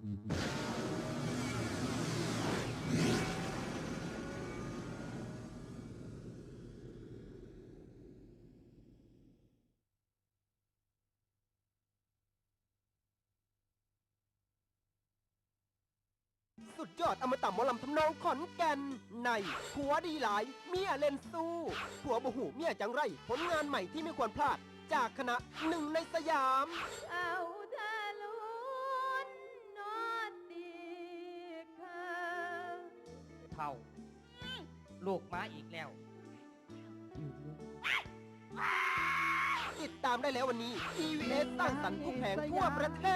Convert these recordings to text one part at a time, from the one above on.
สุดยอดอมตะมอลำทำนองขอนแก่นในผัวดีหลาย เมียเลนสู้ผัวบหูเมียจังไร ผลงานใหม่ที่ไม่ควรพลาด จากคณะหนึ่งในสยามอา เท่าลูกมาอีกแล้ว ติดตามได้แล้ววันนี้ EVS สร้างสรรค์ทุกแผงทั่วประเท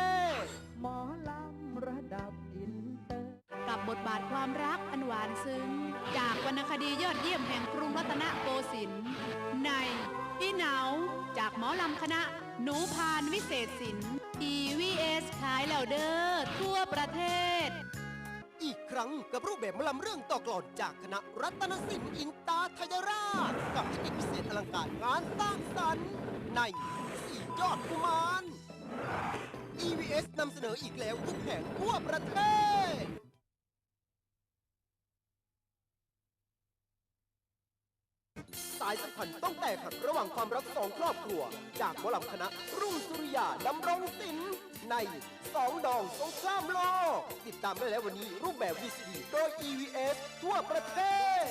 ศ หมอลำระดับอินเตอร์ กับบทบาทความรักอันหวานซึ้ง จากวรรณคดียอดเยี่ยมแห่งกรุงรัตนโกสินทร์ในพี่เหนาจากหมอลำคณะ หนูพานวิเศษศิลป์ EVS ขายแล้วเด้อทั่วประเทศอีกค รั้งกับรูปแบบมลำเรื่องต่อกลอนจากคณะรัตนศิลป์อินตาทยราช กับเทคนิคพิเศษอลังการงานสร้างสรรค์ ในสี่ยอดกุมาร EVS นำเสนออีกแล้วทุกแห่งทั่วประเทศ สายสัมพันธ์ต้องแตกหักระหว่างความรักสองครอบครัว จากหมอลำคณะรุ่งสุริยาดำรงศิลป์ในสองดองสงครามโลกติดตามได้แล้ววันนี้รูปแบบ VCD โดย EVS ทั่วประเทศ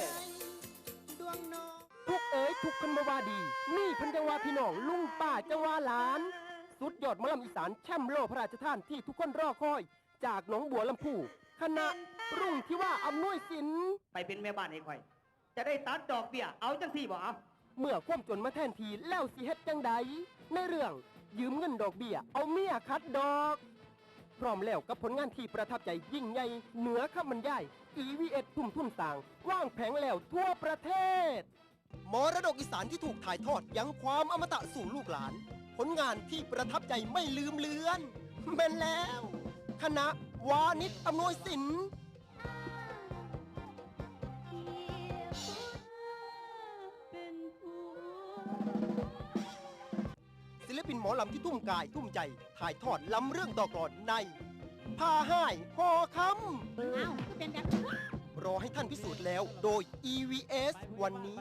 ทุกเอ๋ยทุกคนมาว่าดี นี่พันจังวาพี่น้องลุงป้าจังว่าหลาน สุดยอดมอลำอีสานแช่มโลกพระราชทานที่ทุกคนรอคอย จากหนองบัวลำพูคณะรุ่งที่ว่าอำนวยสินไปเป็นแม่บ้านให้ข่อย จะได้ตัดดอกเบี้ยเอาจังสี่บ่เอาเมื่อความจนมาแทนทีแล้วสิเฮ็ดจังใดในเรื่องยืมเงินดอกเบี้ย เอาเมียคัดดอก พร้อมแล้วกับผลงานที่ประทับใจยิ่งใหญ่เหนือคำบรรยาย EVS ทุ่มทุนสร้างว่างแผงแล้วทั่วประเทศ มรดกอีสานที่ถูกถ่ายทอดยังความอมตะสู่ลูกหลาน ผลงานที่ประทับใจไม่ลืมเลือนแม่นแล้ว คณะวานิชอำนวยสินเป็น ปินหมอลำที่ทุ่มกายทุ่มใจ ถ่ายทอดลำเรื่องต่อกลอนในพาห้ายหอคอ้าวก็เป็นแบบำรอให้ท่านพิสูจน์แล้วโดย EVS วันนี้